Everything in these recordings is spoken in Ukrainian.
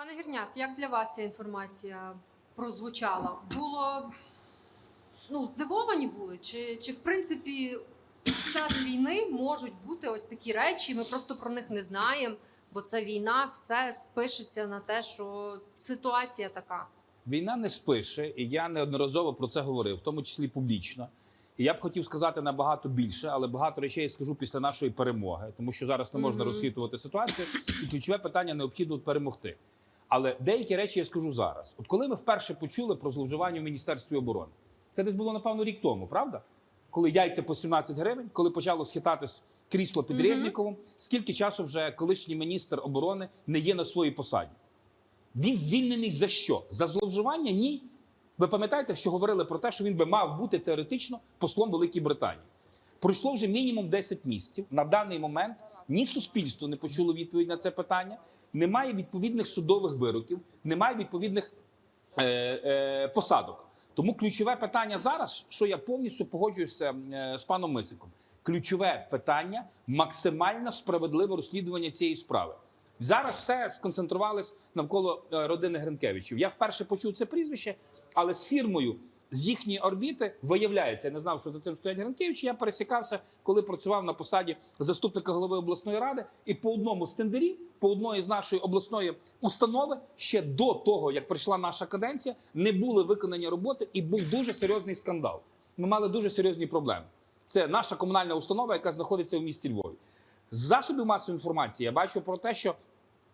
Пане Гірняк, як для вас ця інформація прозвучала? Було ну, здивовані були? Чи, чи в принципі під час війни можуть бути ось такі речі? Ми просто про них не знаємо, бо це війна, все спишеться на те, що ситуація така. Війна не спише, і я неодноразово про це говорив, в тому числі публічно. І я б хотів сказати набагато більше, але багато речей я скажу після нашої перемоги, тому що зараз не можна Мгм. розхитувати ситуацію, і ключове питання необхідно перемогти. Але деякі речі я скажу зараз. От коли ми вперше почули про зловживання в Міністерстві оборони, це десь було напевно рік тому, правда? Коли яйця по 17 гривень, коли почало схитатись крісло під. Резніковим, скільки часу вже колишній міністр оборони не є на своїй посаді? Він звільнений за що? За зловживання? Ні. Ви пам'ятаєте, що говорили про те, що він би мав бути теоретично послом Великій Британії. Пройшло вже мінімум 10 місяців. На даний момент ні суспільство не почуло відповідь на це питання, немає відповідних судових вироків, немає відповідних е, е, посадок. Тому ключове питання зараз, що я повністю погоджуюся е, з паном Мисиком. Ключове питання максимально справедливе розслідування цієї справи. Зараз все сконцентрувалось навколо е, родини Гринкевичів. Я вперше почув це прізвище, але з фірмою з їхньої орбіти виявляється, я не знав, що за цим стоять Гринкевичі. Я пересікався, коли працював на посаді заступника голови обласної ради, і по одному з тендерів, по одної з нашої обласної установи, ще до того, як прийшла наша каденція, не були виконані роботи, і був дуже серйозний скандал. Ми мали дуже серйозні проблеми. Це наша комунальна установа, яка знаходиться в місті Львові. З засобів масової інформації я бачу про те, що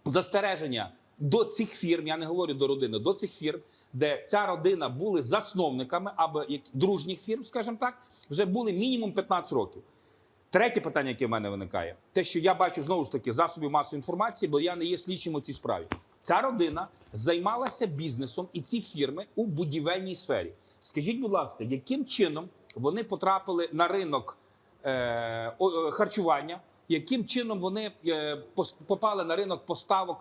застереження до цих фірм, я не говорю до родини, до цих фірм, де ця родина були засновниками або як дружніх фірм, скажімо так, вже були мінімум 15 років. Третє питання, яке в мене виникає, те, що я бачу знову ж таки засобів масової інформації, бо я не є слідчим у цій справі. Ця родина займалася бізнесом і ці фірми у будівельній сфері. Скажіть, будь ласка, яким чином вони потрапили на ринок е, е, харчування, яким чином вони е, попали на ринок поставок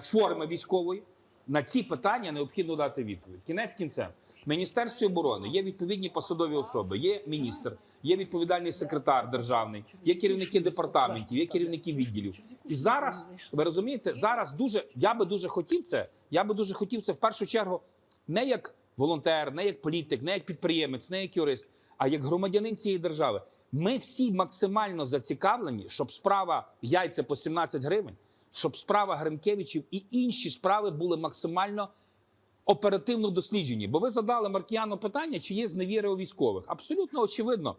форми військової? На ці питання необхідно дати відповідь. Кінець кінцем. Міністерстві оборони є відповідні посадові особи, є міністр, є відповідальний секретар державний, є керівники департаментів, є керівники відділів. І зараз ви розумієте, зараз дуже я би дуже хотів це. Я би дуже хотів це в першу чергу не як волонтер, не як політик, не як підприємець, не як юрист, а як громадянин цієї держави. Ми всі максимально зацікавлені, щоб справа яйця по 17 гривень, щоб справа Гринкевичів і інші справи були максимально оперативно досліджені. Бо ви задали Маркіяну питання, чи є зневіри у військових. Абсолютно очевидно.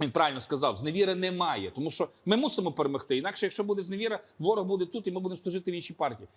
Він правильно сказав, зневіри немає, тому що ми мусимо перемогти. Інакше, якщо буде зневіра, ворог буде тут, і ми будемо служити в іншій партії,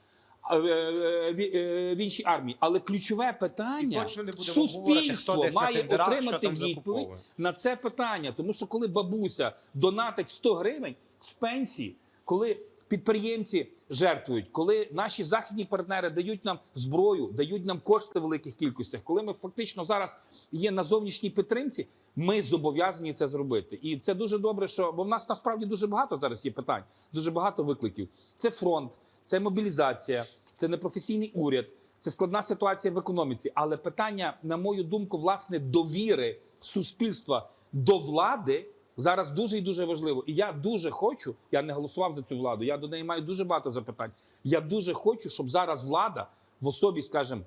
а, е, е, в е, іншій армії. Але ключове питання говорити, суспільство на має тендерах, отримати відповідь на це питання. Тому що коли бабуся донатить 100 гривень з пенсії, коли підприємці жертвують, коли наші західні партнери дають нам зброю, дають нам кошти в великих кількостях, коли ми фактично зараз є на зовнішній підтримці, ми зобов'язані це зробити. І це дуже добре, що бо в нас насправді дуже багато зараз є питань, дуже багато викликів. Це фронт, це мобілізація, це непрофесійний уряд. Це складна ситуація в економіці, але питання, на мою думку, власне, довіри суспільства до влади зараз дуже і дуже важливо. І я дуже хочу. Я не голосував за цю владу. Я до неї маю дуже багато запитань. Я дуже хочу, щоб зараз влада в особі, скажімо,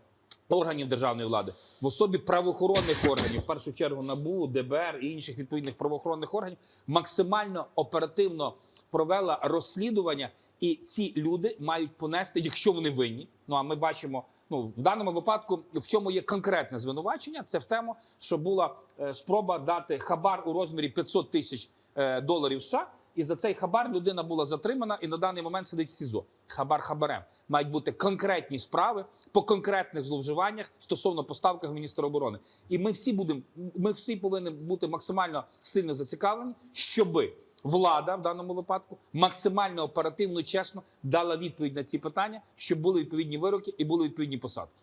органів державної влади, в особі правоохоронних органів, в першу чергу НАБУ, ДБР і інших відповідних правоохоронних органів, максимально оперативно провела розслідування. І ці люди мають понести, якщо вони винні. Ну а ми бачимо, ну в даному випадку, в чому є конкретне звинувачення, це в тему, що була е, спроба дати хабар у розмірі 500 тисяч е, доларів США. І за цей хабар людина була затримана і на даний момент сидить в СІЗО. Хабар хабарем мають бути конкретні справи по конкретних зловживаннях стосовно поставки міністра оборони. І ми всі будемо, ми всі повинні бути максимально сильно зацікавлені, щоби влада в даному випадку максимально оперативно чесно дала відповідь на ці питання, щоб були відповідні вироки і були відповідні посадки.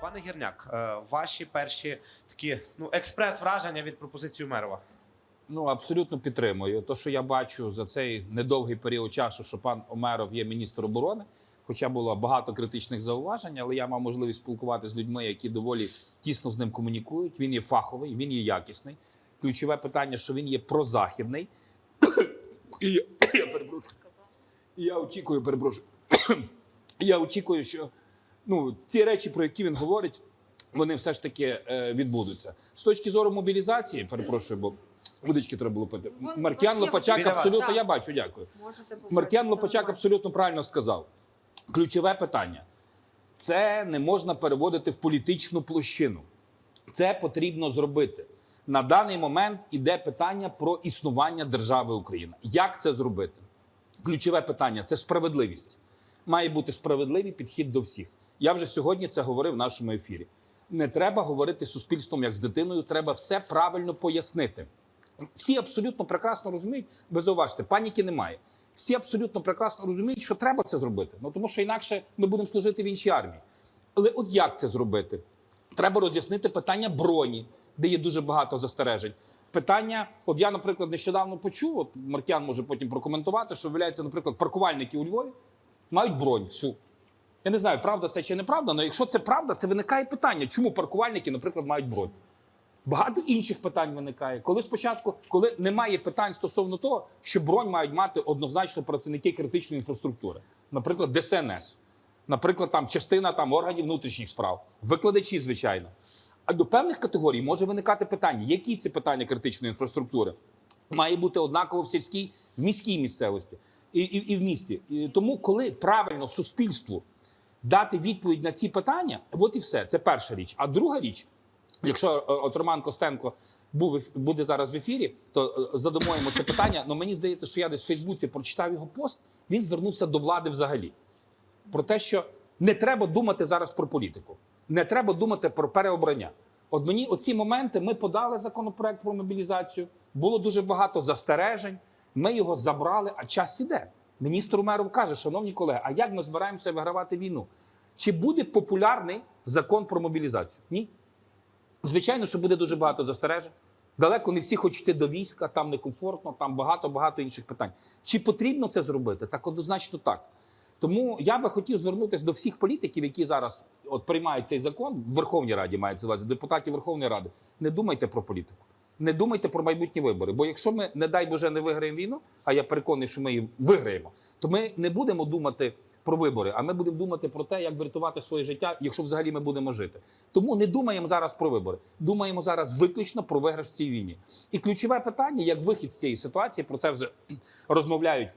Пане Гірняк, е, ваші перші такі ну експрес-враження від пропозиції Умерова. Ну абсолютно підтримую. То, що я бачу за цей недовгий період часу, що пан Омеров є міністр оборони. Хоча було багато критичних зауважень, але я мав можливість спілкуватися з людьми, які доволі тісно з ним комунікують. Він є фаховий, він є якісний. Ключове питання, що він є прозахідний. І я, я перепрошую. І Я очікую, перепрошую. Я очікую, що ну, ці речі, про які він говорить, вони все ж таки е, відбудуться. З точки зору мобілізації, перепрошую, бо водички треба було пити. Маркіян Лопачак абсолютно, я бачу, дякую. Маркіян Лопачак абсолютно правильно сказав. Ключове питання це не можна переводити в політичну площину. Це потрібно зробити. На даний момент іде питання про існування держави Україна. Як це зробити? Ключове питання це справедливість. Має бути справедливий підхід до всіх. Я вже сьогодні це говорив в нашому ефірі. Не треба говорити з суспільством як з дитиною, треба все правильно пояснити. Всі абсолютно прекрасно розуміють, ви зауважте, паніки немає. Всі абсолютно прекрасно розуміють, що треба це зробити. Ну тому що інакше ми будемо служити в іншій армії. Але от як це зробити? Треба роз'яснити питання броні, де є дуже багато застережень. Питання, от я, наприклад, нещодавно почув, от Маркян може потім прокоментувати, що виявляється, наприклад, паркувальники у Львові мають бронь всю. Я не знаю, правда це чи неправда, але якщо це правда, це виникає питання, чому паркувальники, наприклад, мають бронь. Багато інших питань виникає. Коли спочатку, коли немає питань стосовно того, що бронь мають мати однозначно працівники критичної інфраструктури, наприклад, ДСНС, наприклад, там частина там органів внутрішніх справ, викладачі, звичайно. А до певних категорій може виникати питання, які це питання критичної інфраструктури має бути однаково в сільській, в міській місцевості і, і, і в місті. І тому, коли правильно суспільству дати відповідь на ці питання, от і все. Це перша річ. А друга річ, якщо е, от Роман Костенко був буде зараз в ефірі, то е, задамо йому це питання. Ну мені здається, що я десь в Фейсбуці прочитав його пост. Він звернувся до влади взагалі про те, що не треба думати зараз про політику, не треба думати про переобрання. От мені оці моменти ми подали законопроект про мобілізацію. Було дуже багато застережень. Ми його забрали, а час іде. Міністр Умеров каже, шановні колеги, а як ми збираємося вигравати війну? Чи буде популярний закон про мобілізацію? Ні. Звичайно, що буде дуже багато застережень. Далеко не всі хочуть йти до війська, там некомфортно, там багато багато інших питань. Чи потрібно це зробити? Так однозначно так. Тому я би хотів звернутися до всіх політиків, які зараз от приймають цей закон в Верховній Раді, мається увазі, депутатів Верховної Ради. Не думайте про політику, не думайте про майбутні вибори. Бо якщо ми, не дай Боже, не виграємо війну, а я переконаний, що ми її виграємо, то ми не будемо думати про вибори, а ми будемо думати про те, як врятувати своє життя, якщо взагалі ми будемо жити. Тому не думаємо зараз про вибори. Думаємо зараз виключно про виграш в цій війні. І ключове питання, як вихід з цієї ситуації, про це вже розмовляють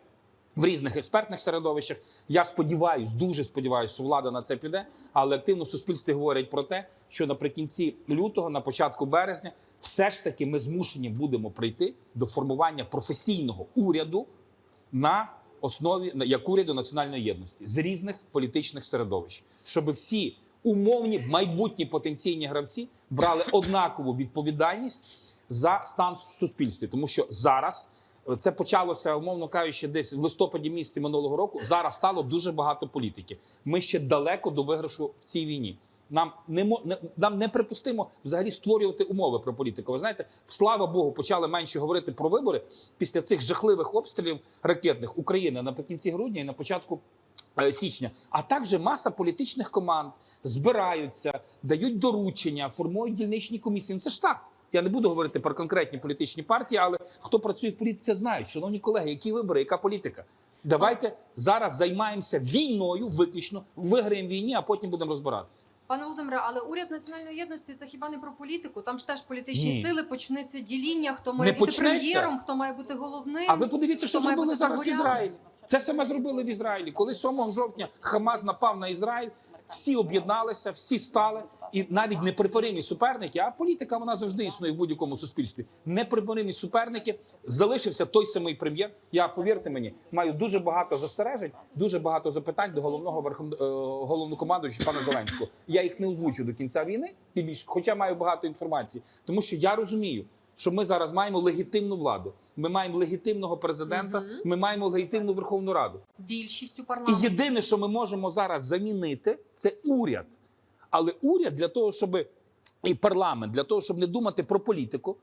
в різних експертних середовищах. Я сподіваюся, дуже сподіваюся, що влада на це піде, але активно в суспільстві говорять про те, що наприкінці лютого, на початку березня, все ж таки ми змушені будемо прийти до формування професійного уряду на основі як уряду національної єдності з різних політичних середовищ, щоб всі умовні майбутні потенційні гравці брали однакову відповідальність за стан в суспільстві, тому що зараз. е, Це почалося, умовно кажучи, десь в листопаді місяці минулого року. Зараз стало дуже багато політики. Ми ще далеко до виграшу в цій війні. Нам не не нам неприпустимо взагалі створювати умови про політику. Ви знаєте, слава Богу, почали менше говорити про вибори після цих жахливих обстрілів ракетних України наприкінці грудня і на початку е, січня. А також маса політичних команд збираються, дають доручення, формують дільничні комісії. Ну це ж так. Я не буду говорити про конкретні політичні партії, але хто працює в політиці, знають, шановні колеги, які вибори, яка політика. Давайте зараз займаємося війною, виключно виграємо війні, а потім будемо розбиратися. Пане Володимире, але уряд національної єдності це хіба не про політику? Там ж теж політичні Ні. сили почнеться діління, хто має Не бути почнеться. прем'єром, хто має бути головним. А ви подивіться, що хто має зробили бути зараз в. Ізраїлі. Це саме зробили в Ізраїлі. Коли 7 жовтня Хамас напав на Ізраїль, всі об'єдналися, всі стали. І навіть неприпаримі суперники, а політика вона завжди існує в будь-якому суспільстві. Неприпаримі суперники залишився той самий прем'єр. Я повірте мені, маю дуже багато застережень, дуже багато запитань до головного верхов... е, головнокомандуючого пана Зеленського. Я їх не озвучу до кінця війни, тим більше, хоча маю багато інформації, тому що я розумію, що ми зараз маємо легітимну владу. Ми маємо легітимного президента, Мгм. ми маємо легітимну Верховну Раду. більшістю І єдине, що ми можемо зараз замінити, це уряд. Але уряд для того, щоб і парламент, для того, щоб не думати про політику,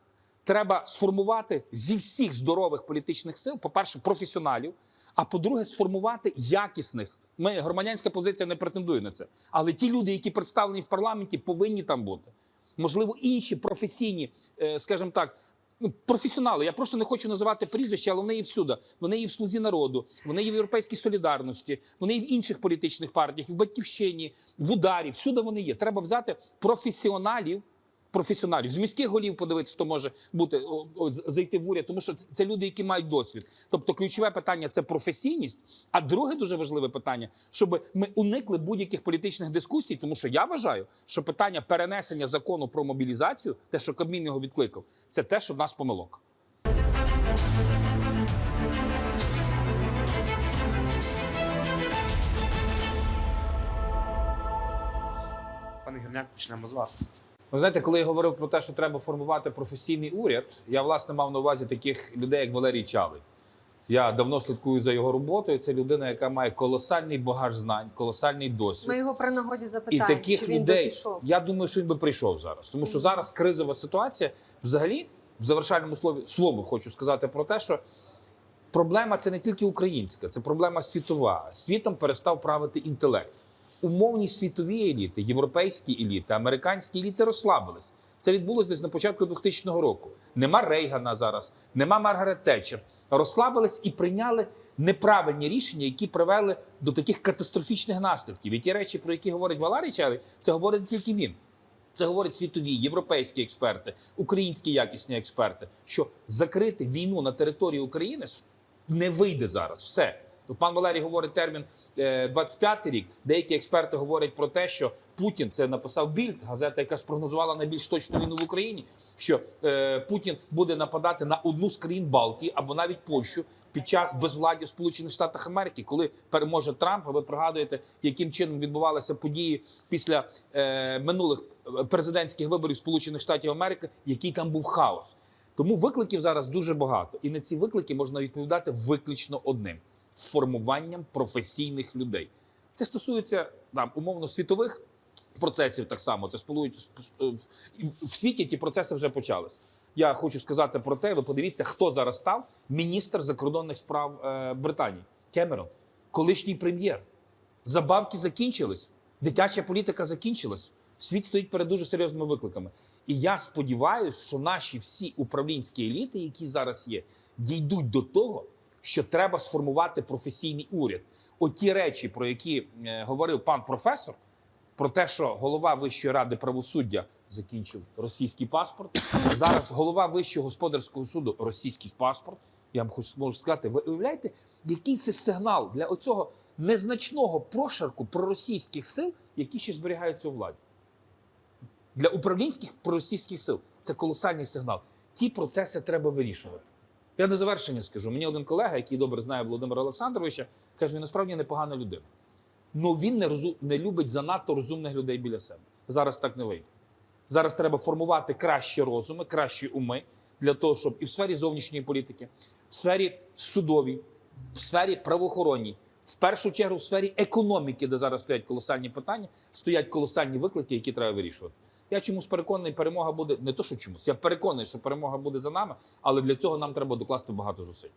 треба сформувати зі всіх здорових політичних сил, по-перше, професіоналів, а по-друге, сформувати якісних Ми громадянська позиція не претендує на це. Але ті люди, які представлені в парламенті, повинні там бути. Можливо, інші професійні, е, скажімо так, ну, професіонали. Я просто не хочу називати прізвища, але вони є всюди. Вони є в слузі народу, вони є в європейській солідарності, вони є в інших політичних партіях, в батьківщині, в ударі. Всюди вони є. Треба взяти професіоналів. Професіоналів з міських голів подивитися, хто може бути зайти в уряд, тому що це люди, які мають досвід. Тобто, ключове питання це професійність. А друге дуже важливе питання, щоб ми уникли будь-яких політичних дискусій, тому що я вважаю, що питання перенесення закону про мобілізацію, те, що Кабмін його відкликав, це те, що в нас помилок. Пане Гірняк, почнемо з вас. Ви знаєте, коли я говорив про те, що треба формувати професійний уряд, я власне мав на увазі таких людей, як Валерій Чалий. Я давно слідкую за його роботою. Це людина, яка має колосальний багаж знань, колосальний досвід. Ми його при нагоді І таких чи він би людей, пішов. я думаю, що він би прийшов зараз. Тому що зараз кризова ситуація. Взагалі, в завершальному слові слову хочу сказати про те, що проблема це не тільки українська, це проблема світова. Світом перестав правити інтелект. Умовні світові еліти, європейські еліти, американські еліти розслабились. Це відбулося десь на початку 2000 року. Нема Рейгана зараз, нема Маргарет Тетчер. Розслабились і прийняли неправильні рішення, які привели до таких катастрофічних наслідків. І ті речі, про які говорить Валерій Чалий, це говорить тільки він. Це говорять світові, європейські експерти, українські якісні експерти, що закрити війну на території України не вийде зараз. Все. Тут пан Валерій говорить термін е, 25-й рік. Деякі експерти говорять про те, що Путін це написав Більд, газета, яка спрогнозувала найбільш точну війну в Україні. Що е, Путін буде нападати на одну з країн Балтії або навіть Польщу під час безвладдя в Сполучених Штатах Америки, коли переможе Трамп. Ви пригадуєте, яким чином відбувалися події після е, минулих е, президентських виборів Сполучених Штатів Америки, який там був хаос. Тому викликів зараз дуже багато, і на ці виклики можна відповідати виключно одним формуванням професійних людей. Це стосується там умовно світових процесів. Так само це сполують в світі. Ті процеси вже почалися. Я хочу сказати про те. Ви подивіться, хто зараз став міністр закордонних справ е, Британії Кемерон, колишній прем'єр. Забавки закінчились, дитяча політика закінчилась. Світ стоїть перед дуже серйозними викликами. І я сподіваюся, що наші всі управлінські еліти, які зараз є, дійдуть до того, що треба сформувати професійний уряд. Оті речі, про які е, говорив пан професор, про те, що голова Вищої ради правосуддя закінчив російський паспорт. Зараз голова Вищого господарського суду російський паспорт. Я вам хочу можу сказати, ви уявляєте, який це сигнал для оцього незначного прошарку проросійських сил, які ще зберігаються у владі. Для управлінських проросійських сил це колосальний сигнал. Ті процеси треба вирішувати. Я на завершення скажу. Мені один колега, який добре знає Володимира Олександровича, каже, він насправді непогана людина. Ну він не, розу... не любить занадто розумних людей біля себе. Зараз так не вийде. Зараз треба формувати кращі розуми, кращі уми для того, щоб і в сфері зовнішньої політики, в сфері судовій, в сфері правоохоронній, в першу чергу в сфері економіки, де зараз стоять колосальні питання, стоять колосальні виклики, які треба вирішувати. Я чомусь переконаний, перемога буде не то, що чомусь. Я переконаний, що перемога буде за нами, але для цього нам треба докласти багато зусиль.